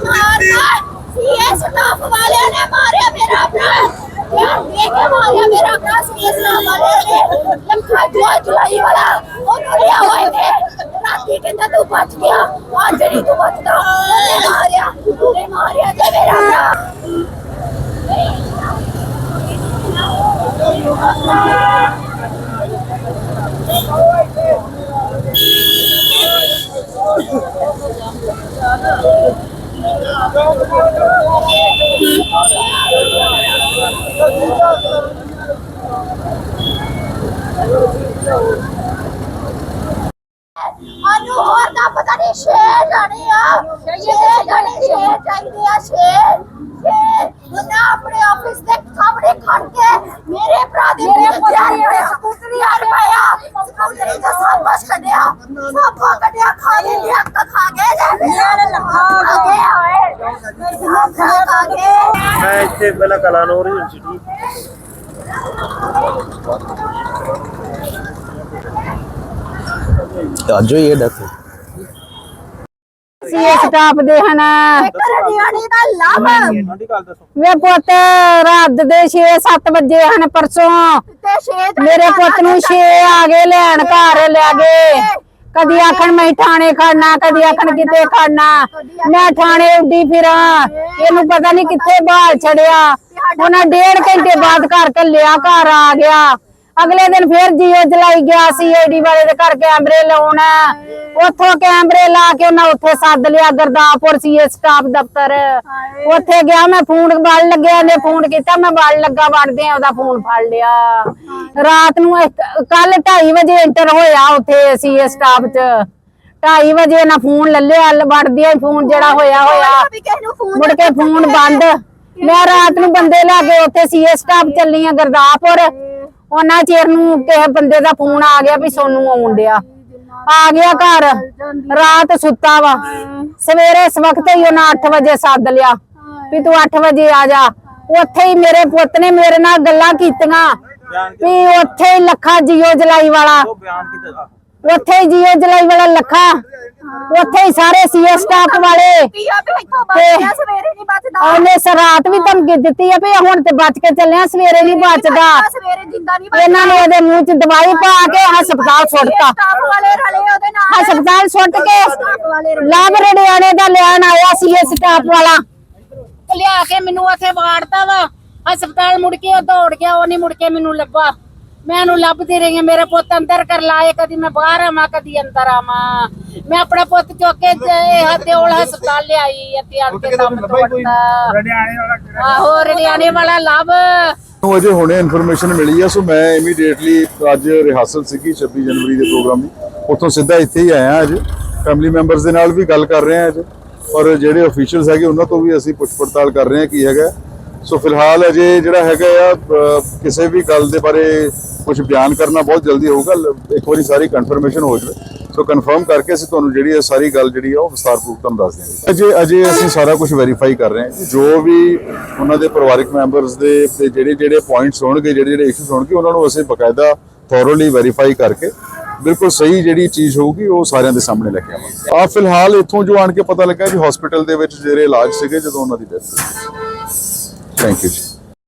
ਮਾਰਨਾ CS top ਵਾਲਿਆਂ ਨੇ ਮਾਰਿਆ ਮੇਰਾ ਭਰਾ ਯਾਰ ਦੇਖ ਕੇ ਮਾਰਿਆ ਮੇਰਾ ਭਰਾ ਸੀਐਸ ਟਾਪ ਵਾਲਿਆਂ ਨੇ ਲੱਖਾ ਜੁਆ ਜੁਲਾਈ ਵਾਲਾ ਉਹਨੂੰ ਲਿਆ ਹੋਏ ਨੇ ਰਾਤੀ ਕਹਿੰਦਾ ਤੂੰ ਬਚ ਗਿਆ ਆ ਜਿਹੜੀ ਤੂੰ ਬਚਦਾ ਉਹਨੇ ਮਾਰਿਆ ਉਹਨੇ ਮਾਰਿਆ ਤੇ ਮੇਰਾ ਭਰਾ ਅਨੂ ਹੋਰ ਦਾ ਪਤਾ ਨਹੀਂ ਸ਼ੇਰ ਜਾਣੇ ਆ ਸ਼ੇਰ ਜਾਣੇ ਸ਼ੇਰ ਚਾਹੀਦੇ ਆ ਸ਼ੇਰ ਸ਼ੇਰ ਉਹਨਾਂ ਆਪਣੇ ਆਫਿਸ ਦੇ ਸਾਹਮਣੇ ਖੜ ਕੇ ਮੇਰੇ ਭਰਾ ਦੇ ਮੇਰੇ ਪੁੱਤਰੀ ਸਕੂਟਰੀ ਆ ਰਿਹਾ ਸਕੂਟਰੀ ਦਾ ਸਭ ਕੁਛ ਕੱਢਿਆ ਸਭ ਕੁਛ ਕੱਢਿਆ ਖਾ ਲਈ ਲਿਆ ਖਾ ਗਏ ਜੇ ਮੇਰੇ ਲੱਖਾਂ ਖਾ ਗਏ ਓਏ ਲੱਖਾਂ ਖਾ ਗਏ ਮੈਂ ਇੱਥੇ ਪਹਿਲਾਂ ਕਲਾਨੌਰ ਯੂਨੀਵਰਸਿਟੀ। ਅੱਜ ਹੋਈ ਹੈ ਡੈਥ ਸੀ ਸਟਾਪ ਦੇ ਹਨ। ਵੇ ਪੁੱਤ ਰਾਤ ਦੇ 6-7 ਵਜੇ ਹਨ ਪਰਸੋਂ। ਤੇ ਸ਼ੇਰ ਮੇਰੇ ਪੁੱਤ ਨੂੰ 6 ਆ ਗਏ ਲੈਣ ਘਰ ਲੈ ਗਏ। ਕਦੀ ਆਖਣ ਮੈਂ ਥਾਣੇ ਖੜਨਾ, ਕਦੀ ਆਖਣ ਕਿਤੇ ਖੜਨਾ। ਮੈਂ ਥਾਣੇ ਉੱਡੀ ਫਿਰਾਂ। ਇਹਨੂੰ ਪਤਾ ਨਹੀਂ ਕਿੱਥੇ ਬਾਹਰ ਛੜਿਆ। ਉਹਨਾਂ ਡੇਢ ਘੰਟੇ ਬਾਅਦ ਘਰ ਕੱਲਿਆ ਘਰ ਆ ਗਿਆ। ਅਗਲੇ ਦਿਨ ਫਿਰ ਜੀਓ ਚਲਾਈ ਗਿਆ ਸੀ ਏਡੀ ਵਾਲੇ ਦੇ ਘਰ ਕੈਮਰੇ ਲਾਉਣ। ਉੱਥੋਂ ਕੈਮਰੇ ਲਾ ਕੇ ਉਹਨਾਂ ਉੱਥੇ ਸੱਦ ਲਿਆ ਗਰਦਾਪੁਰ ਸੀ ਸਟਾਫ ਦਫ਼ਤਰ। ਉੱਥੇ ਗਿਆ ਮੈਂ ਫੋਨ ਵੱਲ ਲੱਗਿਆ ਨੇ ਫੋਨ ਕੀਤਾ ਮੈਂ ਵੱਲ ਲੱਗਾ ਵੜਦੇ ਆ ਉਹਦਾ ਫੋਨ ਫੜ ਲਿਆ। ਰਾਤ ਨੂੰ ਕੱਲ 2:30 ਵਜੇ ਇੰਟਰ ਹੋਇਆ ਉੱਥੇ ਸੀ ਸਟਾਫ ਚ। 2:30 ਵਜੇ ਨਾ ਫੋਨ ਲੱਲਿਆ ਵੜਦਿਆਂ ਫੋਨ ਜਿਹੜਾ ਹੋਇਆ ਹੋਇਆ। ਮੁੜ ਕੇ ਫੋਨ ਬੰਦ। ਮੈਂ ਰਾਤ ਨੂੰ ਬੰਦੇ ਲੈ ਕੇ ਉੱਥੇ ਸੀਏ ਸਟਾਫ ਚੱਲੀ ਆ ਗਰਦਾਪੁਰ ਉਹਨਾਂ ਚਿਰ ਨੂੰ ਕਿਸੇ ਬੰਦੇ ਦਾ ਫੋਨ ਆ ਗਿਆ ਵੀ ਸੋਨੂੰ ਆਉਣ ਡਿਆ। ਆ ਗਿਆ ਘਰ। ਰਾਤ ਸੁੱਤਾ ਵਾ। ਸਵੇਰੇ ਇਸ ਵਕਤ ਹੀ ਉਹਨਾਂ 8 ਵਜੇ ਸੱਦ ਲਿਆ। ਵੀ ਤੂੰ 8 ਵਜੇ ਆ ਜਾ। ਉੱਥੇ ਹੀ ਮੇਰੇ ਪੁੱਤ ਨੇ ਮੇਰੇ ਨਾਲ ਗੱਲਾਂ ਕੀਤੀਆਂ। ਵੀ ਉੱਥੇ ਹੀ ਲੱਖਾ ਜੀਓ ਜਲਾਈ ਵਾਲਾ। ਉਹ ਬਿਆਨ ਕੀਤਾ। ਉੱਥੇ ਹੀ ਜੀਓ ਜਲਾਈ ਵਾਲਾ ਲੱਖਾ। ਉੱਥੇ ਹੀ ਸਾਰੇ ਸੀਏ ਸਟਾਫ ਵਾਲੇ। ਪੀਆ ਵੀ ਇੱਥੋਂ ਬਚ ਗਿਆ ਸਵੇਰੇ ਨਹੀਂ ਬਚਦਾ ਉਹਨੇ ਸਰਾਤ ਵੀ ਧਮਕੀ ਦਿੱਤੀ ਆ ਵੀ ਹੁਣ ਤੇ ਬਚ ਕੇ ਚੱਲਿਆ ਸਵੇਰੇ ਨਹੀਂ ਬਚਦਾ। ਸਵੇਰੇ ਜਿੰਦਾ ਨਹੀਂ ਇਹਨਾਂ ਨੇ ਉਹਦੇ ਮੂੰਹ 'ਚ ਦਵਾਈ ਪਾ ਕੇ ਹਸਪਤਾਲ ਸੁੱਟਤਾ। ਸਟਾਫ ਵਾਲੇ ਰਲੇ ਉਹਦੇ ਨਾਲ ਹਸਪਤਾਲ ਸੁੱਟ ਕੇ ਲਾਭ ਰੜਿਆਣੇ ਦਾ ਲੈਣ ਆਇਆ ਸੀ ਇਹ ਸਟਾਫ ਵਾਲਾ। ਲਿਆ ਕੇ ਮੈਨੂੰ ਉੱਥੇ ਵਾੜਤਾ ਵਾ। ਹਸਪਤਾਲ ਮੁੜ ਕੇ ਉਹ ਦੌੜ ਗਿਆ ਉਹ ਨਹੀਂ ਮੁੜ ਕੇ ਮੈਨੂੰ ਲੱਭਾ। ਮੈਂ ਉਹਨੂੰ ਲੱਭਦੀ ਰਹੀ ਹਾਂ ਮੇਰੇ ਪੁੱਤ ਅੰਦਰ ਕਰ ਲਾਏ ਕਦੀ ਮੈਂ ਬਾਹਰ ਆਵਾਂ ਕਦੀ ਅੰਦਰ ਆਵਾਂ। ਮੈਂ ਆਪਣਾ ਪੁੱਤ ਚੁੱਕ ਕੇ ਹਤਿਓਲ ਹਸਪਤਾਲ ਲਿਆਈ ਅਤੇ ਆਣ ਕੇ ਦਮ ਤੋੜਤਾ। ਆਹੋ ਰੜਿਆਣੇ ਵਾਲਾ ਲੱਭ। ਨੂੰ ਅਜੇ ਹੁਣੇ ਇਨਫੋਰਮੇਸ਼ਨ ਮਿਲੀ ਆ ਸੋ ਮੈਂ ਇਮੀਡੀਏਟਲੀ ਅੱਜ ਰਿਹਾਸਲ ਸੀਗੀ 26 ਜਨਵਰੀ ਦੇ ਪ੍ਰੋਗਰਾਮ ਦੀ। ਉੱਥੋਂ ਸਿੱਧਾ ਇੱਥੇ ਹੀ ਆਇਆ ਅੱਜ। ਫੈਮਿਲੀ ਮੈਂਬਰਸ ਦੇ ਨਾਲ ਵੀ ਗੱਲ ਕਰ ਰਹੇ ਹਾਂ ਅੱਜ। ਔਰ ਜਿਹੜੇ ਅਫੀਸ਼ੀਅਲਸ ਹੈਗੇ ਉਹਨਾਂ ਤੋਂ ਵੀ ਅਸੀਂ ਪੁੱਛ ਪੜਤਾਲ ਕਰ ਰਹੇ ਹਾਂ ਕੀ ਹੈਗਾ। ਸੋ ਫਿਲਹਾਲ ਅਜੇ ਜਿਹੜਾ ਹੈਗਾ ਆ ਕਿਸੇ ਵੀ ਗੱਲ ਦੇ ਬਾਰੇ ਕੁਝ ਬਿਆਨ ਕਰਨਾ ਬਹੁਤ ਜਲਦੀ ਹੋਊਗਾ ਇੱਕ ਵਾਰੀ ਸਾਰੀ ਕਨਫਰਮੇਸ਼ਨ ਹੋ ਜਾਵੇ। ਸੋ ਕਨਫਰਮ ਕਰਕੇ ਅਸੀਂ ਤੁਹਾਨੂੰ ਜਿਹੜੀ ਇਹ ਸਾਰੀ ਗੱਲ ਜਿਹੜੀ ਆ, ਉਹ ਵਿਸਤਾਰਪੂਰਵਕ ਤੁਹਾਨੂੰ ਦੱਸ ਦਿਆਂਗੇ। ਅਜੇ ਅਜੇ ਅਸੀਂ ਸਾਰਾ ਕੁਝ ਵੈਰੀਫਾਈ ਕਰ ਰਹੇ ਹਾਂ। ਜੋ ਵੀ ਉਹਨਾਂ ਦੇ ਪਰਿਵਾਰਕ ਮੈਂਬਰਸ ਦੇ, ਤੇ ਜਿਹੜੇ ਜਿਹੜੇ ਪੁਆਇੰਟਸ ਹੋਣਗੇ, ਜਿਹੜੇ ਜਿਹੜੇ ਇਸ਼ੂਸ ਹੋਣਗੇ, ਉਹਨਾਂ ਨੂੰ ਅਸੀਂ ਬਕਾਇਦਾ ਥੋਰੋਲੀ ਵੈਰੀਫਾਈ ਕਰਕੇ ਬਿਲਕੁਲ ਸਹੀ ਜਿਹੜੀ ਚੀਜ਼ ਹੋਊਗੀ, ਉਹ ਸਾਰਿਆਂ ਦੇ ਸਾਹਮਣੇ ਲੈ ਕੇ ਆਵਾਂਗੇ। ਆ ਫਿਲਹਾਲ ਇੱਥੋਂ ਜੋ ਆਣ ਕੇ ਪਤਾ ਲੱਗਾ ਜੀ ਹਸਪੀਟਲ ਦੇ ਵਿੱਚ ਜਿਹੜੇ ਇਲਾਜ ਸੀਗੇ, ਜਦੋਂ ਉਹਨਾਂ ਦੀ ਡੈਥ ਥੈਂਕ ਯੂ ਜੀ।